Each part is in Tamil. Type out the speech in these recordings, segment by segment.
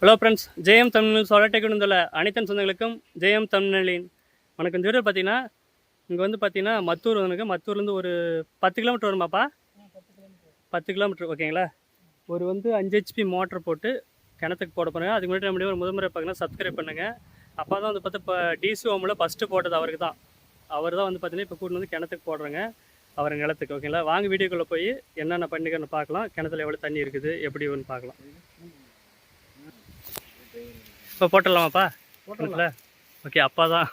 ஹலோ ஃப்ரெண்ட்ஸ் ஜெயம் தமிழ் சொலட்டைக்கு வந்துள்ள அனைத்தன் சொந்தங்களுக்கும் ஜெயம் தமிழின் வணக்கம். இந்த வீடியோ பார்த்தீங்கன்னா இங்கே வந்து பார்த்தீங்கன்னா மத்தூர் வந்துருக்கு மத்தூர்லேருந்து ஒரு பத்து கிலோமீட்டர் வருமாப்பா? பத்து கிலோமீட்டர் ஓகேங்களா? ஒரு வந்து அஞ்சு ஹெச்பி மோட்டர் போட்டு கிணத்துக்கு போட போகிறாங்க அதுக்கு முன்னாடி நம்மளுடைய ஒரு முதன்முறை பார்த்தீங்கன்னா சப்ஸ்கிரைப் பண்ணுங்கள் அப்போ தான் வந்து பார்த்து இப்போ டிசி ஹோமில் ஃபஸ்ட்டு போட்டது அவருக்கு தான். அவர் தான் வந்து பார்த்தீங்கன்னா இப்போ கூட்டு வந்து கிணத்துக்கு போடுறேங்க. அவர் நிலத்துக்கு ஓகேங்களா? வாங்க வீடியோக்குள்ளே போய் என்னென்ன பண்ணிக்கன்னு பார்க்கலாம் கிணத்துல எவ்வளோ தண்ணி இருக்குது எப்படி ஒன்று பார்க்கலாம் இப்போ போட்டுடலாமாப்பா? கிணத்துல ஓகே அப்பா தான்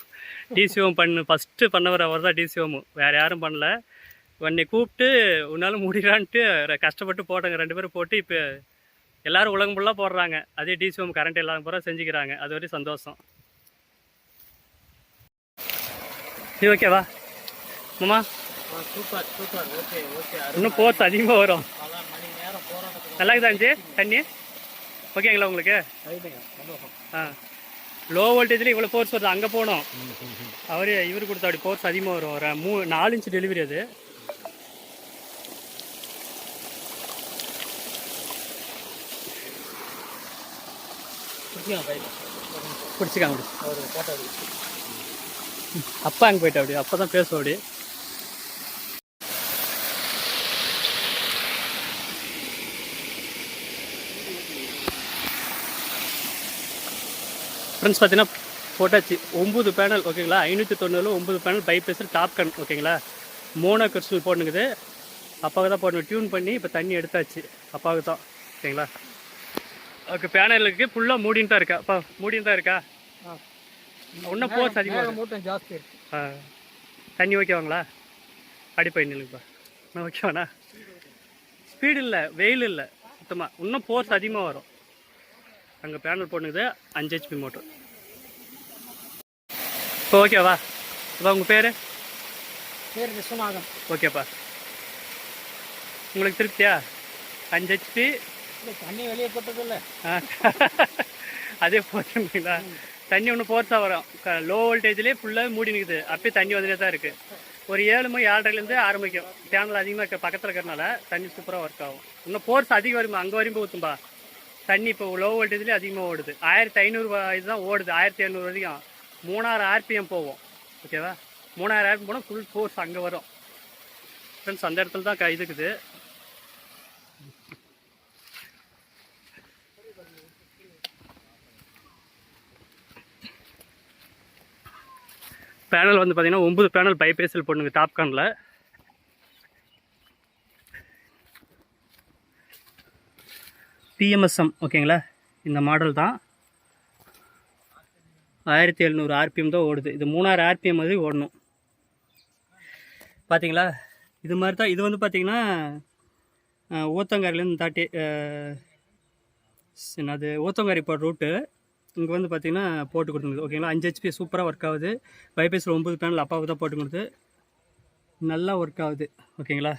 டிசிஓம் பண்ணு. ஃபஸ்ட்டு பண்ணவர் அவர் தான் டிசிஓமு வேறு யாரும் பண்ணல. உன்னை கூப்பிட்டு உன்னால முடியலான்ட்டு கஷ்டப்பட்டு போட்டாங்க ரெண்டு பேரும் போட்டு இப்போ எல்லாரும் உலகம் ஃபுல்லாக போடுறாங்க. அதே டிசிஓம் கரண்ட் இல்லாத பூரா செஞ்சுக்கிறாங்க. அது வரையும் சந்தோஷம். சரி ஓகேவா மாமா? Super super. Okay okay. இன்னும் போர்ஸ் அதிகமாக வரும். நல்லா இருக்குதா இருந்துச்சு தண்ணி? ஓகேங்களா உங்களுக்கு? ஆ. லோ வோல்டேஜில் இவ்வளோ ஃபோர்ஸ் வருது. அங்கே போனோம். அவர் இவர் கொடுத்த அப்படி ஃபோர்ஸ் அதிகமாக வரும். ஒரு மூ நாலு இன்ச் டெலிவரி அது. பிடிச்சிக்காங்க அப்பா அங்கே போயிட்டு அப்படி. அப்போ தான் பேசுவோம் அப்படி. ஃப்ரெண்ட்ஸ் பார்த்தீங்கன்னா போட்டாச்சு. ஒம்பது பேனல் ஓகேங்களா ஐநூற்றி தொண்ணூறு ஒம்பது பேனல் பைபேஸில் டாப் கன் ஓகேங்களா மோனோ கிறிஸ்டல் போட்டுங்குது அப்பாவுக்கு தான் போடணும். டியூன் பண்ணி இப்போ தண்ணி எடுத்தாச்சு. அப்பாவுக்கு தான். ஓகேங்களா ஓகே பேனலுக்கு ஃபுல்லாக மூடின்னு தான் இருக்கா? அப்பா மூடின்னு தான் இருக்கா? இன்னும் போர்ஸ் அதிகமாக மூட்டம் ஜாஸ்தி ஆ. தண்ணி ஓகேவாங்களா அடிப்பை நில்லுங்கப்பா. நான் ஓகேவாண்ணா ஸ்பீடு இல்லை. வெயில் இல்லை. சுத்தமாக இன்னும் ஃபோர்ஸ் அதிகமாக வரும். அங்கே பேனல் போட்டுக்குது அஞ்சு ஹெச்பி மோட்டர் ஓகேவா இப்போ உங்கள் பேர் பேர் விஸ்வநாதன் ஓகேப்பா உங்களுக்கு திருப்தியா அஞ்சு ஹெச்பி தண்ணி வெளியே கொட்டதில்ல அதே போட்டுங்களா தண்ணி ஒன்று ஃபோர்ஸாக வரும் லோ வோல்டேஜ்லேயே ஃபுல்லாக மூடி நிற்குது அப்பயே தண்ணி வந்துட்டே தான் இருக்குது ஒரு ஏழு மணி ஏழரைலேருந்து ஆரம்பிக்கும் சேனல் அதிகமாக இருக்க பக்கத்தில் இருக்கிறனால தண்ணி சூப்பராக ஒர்க் ஆகும் இன்னும் ஃபோர்ஸ் அதிகம் வருமா அங்கே வரைக்கும் ஊற்றும்பா தண்ணி இப்போ லோ வோல்டேஜ்லேயே அதிகமாக ஓடுது ஆயிரத்தி ஐநூறு இதுதான் ஓடுது ஆயிரத்தி ஐநூறு வரைக்கும் மூணாயிரம் ஆர்பிஎம் போவோம். ஓகேவா மூணாயிரம் ஆர்பிஎம் போனால் ஃபுல் ஃபோர்ஸ் அங்கே வரும். ஃப்ரெண்ட்ஸ் அந்த இடத்துல தான் க- இதுக்குது பேனல் வந்து பார்த்திங்கன்னா ஒம்பது பேனல் பைபேசில் போடுங்க டாப்கானில் பிஎம்எஸ்எம் ஓகேங்களா இந்த மாடல் தான். ஆயிரத்தி எழுநூறு ஆர்பிஎம் தான் ஓடுது. இது மூணாயிரம் ஆர்பிஎம் மாதிரி ஓடணும். பார்த்தீங்களா இது மாதிரி தான் இது வந்து பார்த்திங்கன்னா ஊத்தங்காரிலேருந்து தாட்டி என்னது ஊத்தங்காரி போகிற ரூட்டு. இங்கே வந்து பார்த்திங்கன்னா போட்டு கொடுத்துருது ஓகேங்களா அஞ்சு ஹெச்பி சூப்பராக ஒர்க் ஆகுது. பைபேஸில் ஒம்பது பேனல் அப்பாவுக்கு தான் போட்டு கொடுத்து நல்லா ஒர்க் ஆகுது. ஓகேங்களா